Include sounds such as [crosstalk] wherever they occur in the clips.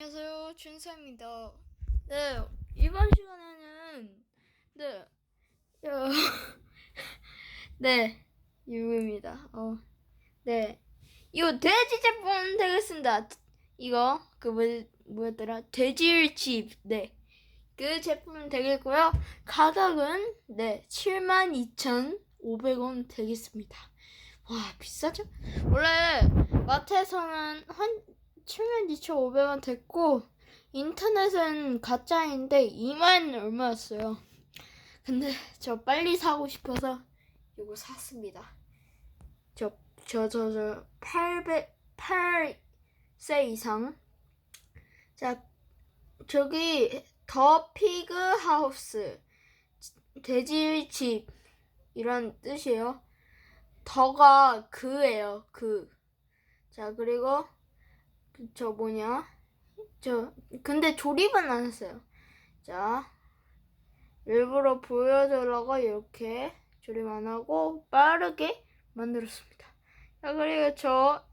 안녕하세요, 준서입니다. 네, 이번 시간에는 네, 어, [laughs] 네, 유입니다. 어, 네, 이거 돼지 제품 되겠습니다. 이거 그 뭐, 뭐였더라? 돼지일집. 네, 그 제품 되겠고요. 가격은 네, 72,500원 되겠습니다. 와, 비싸죠? 원래 마트에서는 한 72,500원 됐고 인터넷은 가짜인데 2만 얼마였어요. 근데 저 빨리 사고 싶어서 이거 샀습니다. 저 저 저 저 800 8세 이상. 자 저기 더 피그 하우스 돼지 집 이런 뜻이에요. 더가 그예요. 그. 자 그리고 저 뭐냐? 저 근데 조립은 안 했어요. 자 일부러 보여주려고 이렇게 조립 안 하고 빠르게 만들었습니다. 자 그리고 저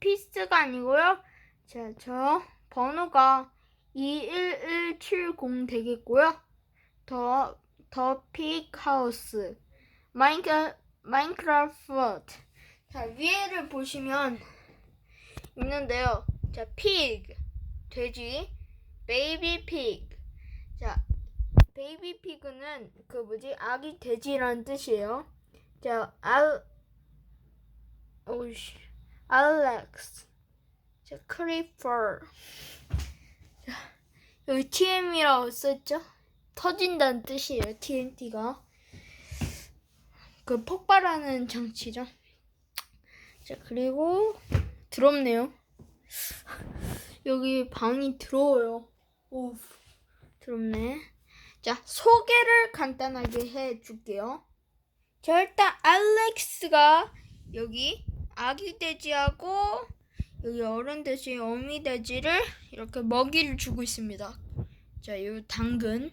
피스가 아니고요. 자 저 번호가 21170 되겠고요. 더 더 픽하우스 마인크 마인크래프트 자 위에를 보시면 있는데요. 자, pig, 돼지, baby pig. 자, baby pig는 그 뭐지? 아기 돼지라는 뜻이에요. 자, 알, 오씨, Alex. 자, creeper. 자, 여기 TM이라고 썼죠? 터진다는 뜻이에요. TNT가. 그 폭발하는 장치죠. 자, 그리고 더럽네요. 여기 방이 더러워요. 오, 더럽네. 자, 소개를 간단하게 해줄게요. 자, 일단 알렉스가 여기 아기 돼지하고 여기 어른 돼지, 어미 돼지를 이렇게 먹이를 주고 있습니다. 자, 요 당근.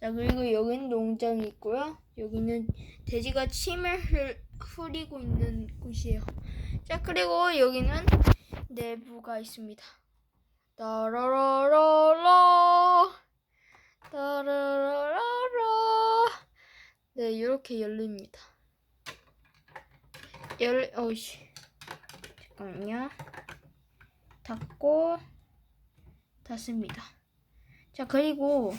자, 그리고 여기는 농장이 있고요. 여기는 돼지가 침을 흘, 흐리고 있는 곳이에요. 자, 그리고 여기는 내부가 있습니다. 따라라라라 따라라라라 네, 이렇게 열립니다. 열 어이씨 잠깐만요. 닫고 닫습니다. 자, 그리고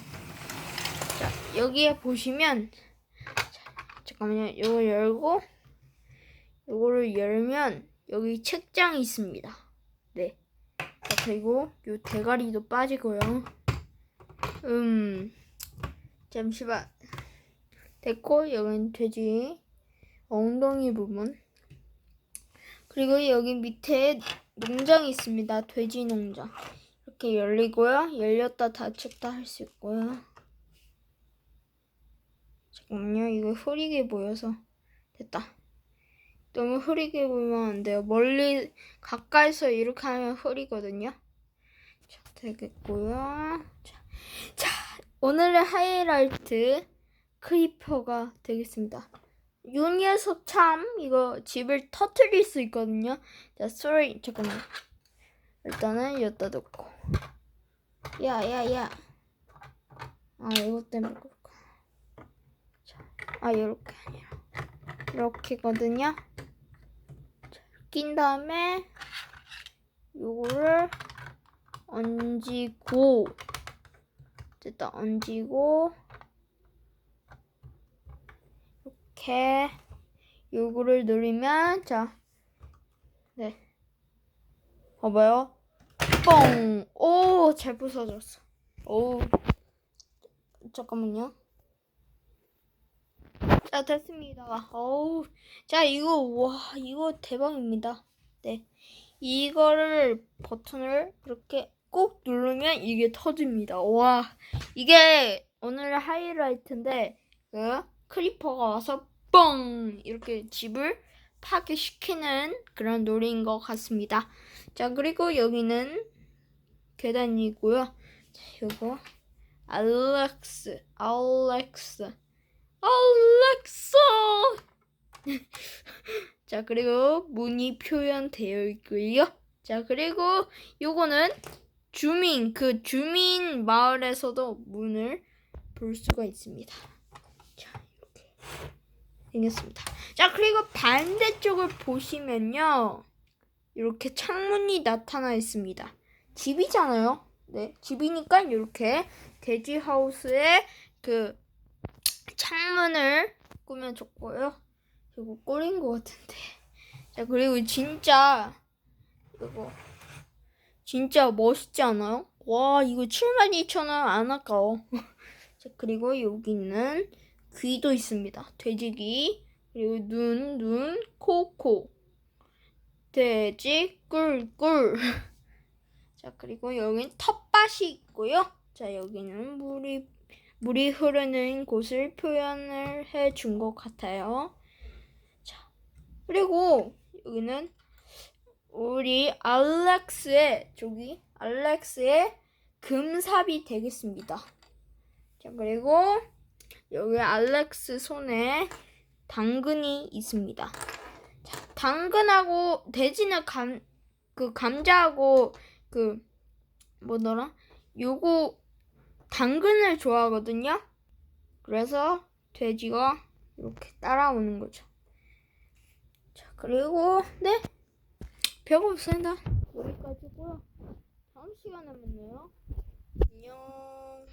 자, 여기에 보시면 자, 잠깐만요. 이거 열고 이거를 열면 여기 책장이 있습니다. 네. 자, 그리고 요 대가리도 빠지고요. 음, 잠시만. 됐고, 여긴 돼지 엉덩이 부분. 그리고 여기 밑에 농장이 있습니다. 돼지 농장. 이렇게 열리고요. 열렸다 닫혔다 할 수 있고요. 잠깐만요. 이거 흐리게 보여서. 됐다. 너무 흐리게 보면 안 돼요. 멀리 가까이서 이렇게 하면 흐리거든요. 자, 되겠고요. 자, 자, 오늘의 하이라이트 크리퍼가 되겠습니다. 이 녀석 참 이거 집을 터트릴 수 있거든요. 자, 소리 잠깐만. 일단은 여기다 놓고. 야, 야, 야. 아, 이것 때문에 그럴까. 자, 아, 이렇게 아니라. 이렇게거든요. 낀 다음에 요거를 얹고 됐다. 얹고 이렇게 요거를 누르면 자 네. 봐봐요. 뻥 오 잘 부서졌어. 오. 잠깐만요 자 됐습니다. 어우 자 이거 와 이거 대박입니다. 네. 이거를 버튼을 이렇게 꾹 누르면 이게 터집니다. 와 이게 오늘의 하이라이트인데 그 크리퍼가 와서 뻥! 이렇게 집을 파괴시키는 그런 놀이인 것 같습니다. 자 그리고 여기는 계단이고요. 자 이거 알렉스 알렉스 알렉사 [laughs] 자, 그리고 문이 표현되어 있고요. 자, 그리고 요거는 주민 그 주민 마을에서도 문을 볼 수가 있습니다. 자 이렇게 생겼습니다. 자 그리고 반대쪽을 보시면요 이렇게 창문이 나타나 있습니다. 집이잖아요. 네 집이니까 이렇게 돼지 하우스에 그 창문을 꾸며줬고요. 이거 꼴인 것 같은데. 자 그리고 진짜 이거 진짜 멋있지 않아요? 와 이거 72,000원 안 아까워. [laughs] 자 그리고 여기는 귀도 있습니다. 돼지귀 그리고 눈, 눈, 코, 코. 돼지 꿀 꿀. [laughs] 자 그리고 여기는 텃밭이 있고요. 자 여기는 물이 물이 흐르는 곳을 표현을 해 준 것 같아요. 자 그리고 여기는 우리 알렉스의 저기 알렉스의 금삽이 되겠습니다. 자 그리고 여기 알렉스 손에 당근이 있습니다. 자, 당근하고 돼지는 감 그 감자하고 그 뭐더라? 요거 당근을 좋아하거든요. 그래서 돼지가 이렇게 따라오는 거죠. 자 그리고 네 별거 없습니다. 여기까지고요. 다음 시간에 만나요. 안녕.